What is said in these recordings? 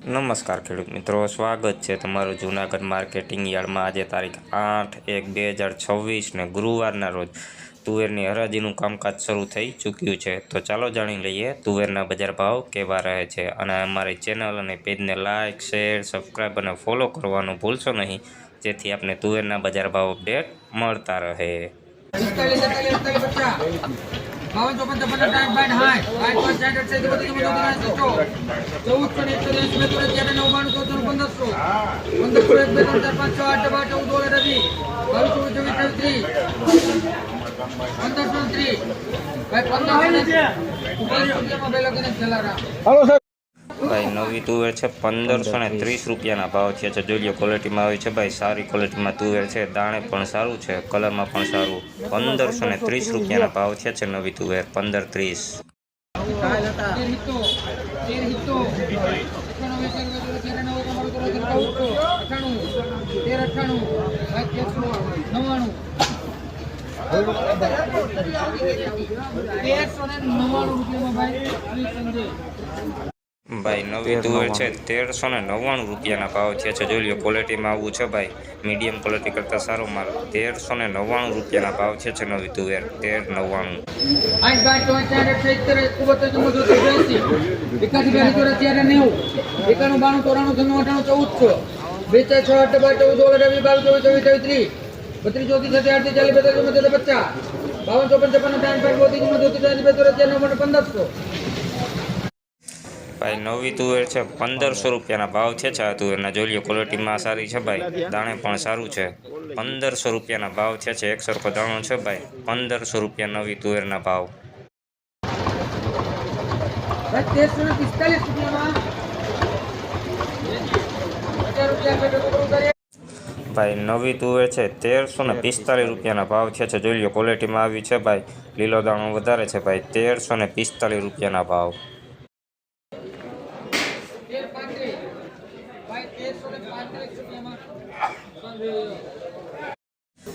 નમસ્કાર ખેડૂત મિત્રો, સ્વાગત છે તમારું જૂનાગઢ માર્કેટિંગ યાર્ડમાં. આજે તારીખ આઠ એક બે હજાર છવ્વીસને ગુરુવારના રોજ તુવેરની હરાજીનું કામકાજ શરૂ થઈ ચૂક્યું છે. તો ચાલો જાણી લઈએ તુવેરના બજાર ભાવ કેવા રહે છે. અને અમારી ચેનલ અને પેજને લાઇક શેર, સબસ્ક્રાઈબ અને ફોલો કરવાનું ભૂલશો નહીં, જેથી આપને તુવેરના બજાર ભાવ અપડેટ મળતા રહે. બાવન ચોપન ચોપન અઠાવન બાવન સાઠ સાઠ પાંચ સાઠ બત્રીસ ચૌદ પંદર ચૌદસો ને એકસો બે ત્રણ ચાર નવ્વાણું ચૌદસો પંદરસો પંદરસો એક બે ત્રણ ચાર પાંચ છ આઠ બાર ચૌદ ઓગણ રવિ બાવીસ ચોવીસ ત્રીસ પંદરસો ત્રીસ ભાઈ પંદરસો બે લગીને ભાઈ, નવી તુવેર છે પંદરસો ને ત્રીસ રૂપિયાના ભાવ થયા છે. જોઈ લો ક્વોલિટીમાં આવી છે ભાઈ, સારી ક્વોલિટીમાં તુવેર છે. દાણે પણ સારું છે, કલરમાં પણ સારું. પંદરસો ને ત્રીસ રૂપિયાના ભાવ થયા છે નવી તુવેર, પંદર ત્રીસ. ભાઈ નવી તુવેર છે તેરસો ને નવ્વાણું રૂપિયાના ભાવ થયા છે. જોઈ લો ક્વોલિટીમાં આવું છે ભાઈ. મીડિયમ ક્વોલિટી કરતાં સારો માલ. તેરસો ને નવ્વાણું રૂપિયાના ભાવ છે છે નવી તુવેર તેર નવ્વાણું. બાર ચાર એકાણું બાણું ચોરાણું છન્નું અઠાણું ચૌદસો બેચાર છ આઠ બાર ચૌદ ઓગણ રવિ બાવીસ ચોવીસ ચોવીસ ચોવીસ ત્રીસ. બત્રીસ ચોત્રીસ સત્તર આઠથી ચાલીસ બેતાલીસ ચુમ્મોતેર પચાસ બાવન ચોપન છપ્પન ત્રણ પાંચ બોતેર ચુમ્મોતેર ચાલીસ બેતાલીસ ચાર નવ્વાણું પંદરસો. ભાઈ નવી તુવેર છે પંદરસો રૂપિયાના ભાવ છે ચા તુવેરના જોઈ લો ક્વોલિટીમાં સારી છે ભાઈ. દાણે પણ સારું છે. પંદરસો રૂપિયાના ભાવ છે છે એક સરખો દાણો છે ભાઈ. પંદરસો રૂપિયા નવી તુવેરના ભાવ. ભાઈ નવી તુવેર છે તેરસો ને પિસ્તાલીસ રૂપિયાના ભાવ છે છે. જોઈ લો ક્વોલિટીમાં આવી છે ભાઈ. લીલો દાણો વધારે છે ભાઈ તેરસો ને પિસ્તાલીસ રૂપિયાના ભાવ તેર પાંત્રીસ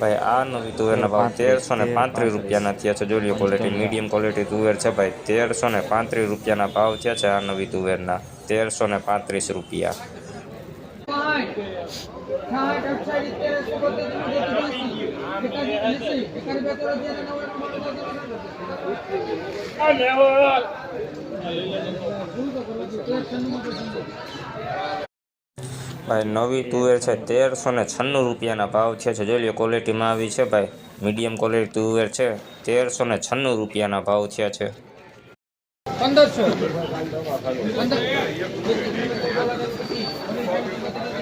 ભાઈ, આ નવી તુવેરના ભાવ તેરસો ને પાંત્રીસ રૂપિયાના થયા છે. લો ક્વોલિટી મીડિયમ ક્વોલિટી તુવેર છે ભાઈ. તેરસો ને પાંત્રીસ રૂપિયાના ભાવ થયા છે આ નવી તુવેરના. તેરસો ને પાંત્રીસ રૂપિયા. ભાઈ, નવી તુવેર છે તેરસો ને છન્નું રૂપિયાના ભાવ છે જોઈ લો ક્વોલિટીમાં આવી છે ભાઈ. મીડિયમ ક્વોલિટી તુવેર છે તેરસો ને છન્નું રૂપિયાના ભાવ થયા છે. પંદરસો.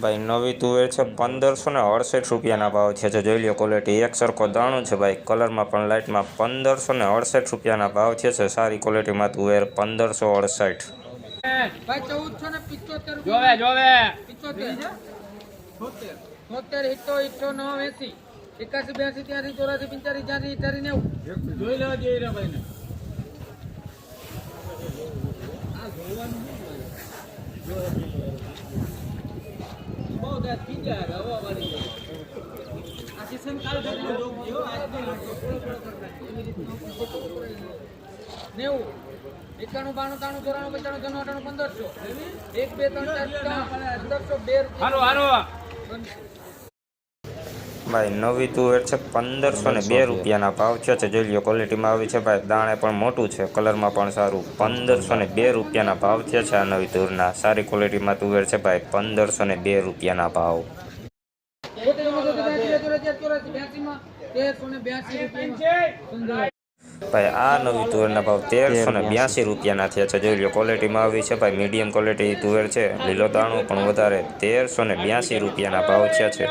ભાઈ નવી તુવેર છે પંદરસો ને અડસઠ રૂપિયાના ભાવ છે. જે જોઈ લો ક્વોલિટી એક સરખો દાણો છે ભાઈ. કલરમાં પણ લાઇટમાં પંદરસો ને અડસઠ રૂપિયાના ભાવ છે. સારી ક્વોલિટીમાં તુવેર પંદરસો અડસઠ. જોવે જોવે. એકાસી બ્યાસી ચોરાસી પંચાસી નેવું. જોઈ લેવા જઈ રહ્યા ભાઈ નેવું. એકાણું બાણું તાણું ચોરાણું પંચાણું છન્નું અઠાણું પંદરસો એક બે ત્રણ ચાર પંદરસો બે હારો હારો ભાઈ નવી તુવેર છે પંદરસો ને બે રૂપિયાના ભાવ છે છે. જોઈ લો ક્વોલિટીમાં આવી છે ભાઈ. દાણે પણ મોટું છે કલરમાં પણ સારું. પંદરસો ને બે રૂપિયાના ભાવ છે છે આ નવી તુરના. સારી ક્વોલિટીમાં તુવેર છે ભાઈ પંદરસો ને બે રૂપિયાના ભાવ. ભાઈ આ નવી તુવેરના ભાવ તેરસો ને બ્યાસી રૂપિયાના થયા છે. જોઈ લો ક્વોલિટીમાં આવી છે ભાઈ. મીડિયમ ક્વોલિટી તુવેર છે લીલો દાણો પણ વધારે. તેરસો ને બ્યાસી રૂપિયાના ભાવ થયા છે.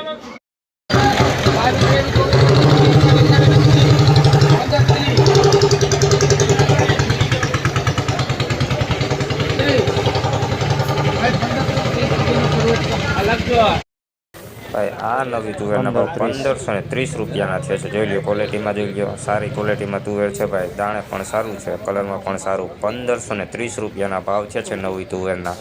ભાઈ આ નવી તુવેરના ભાવ પંદરસો ને ત્રીસ. રૂપિયાના છે જોઈ લ્યો ક્વોલિટીમાં જોઈ લ્યો. સારી ક્વોલિટીમાં તુવેર છે ભાઈ. દાણે પણ સારું છે કલરમાં પણ સારું. પંદરસો ને ત્રીસ રૂપિયાના ભાવ છે છે નવી તુવેરના.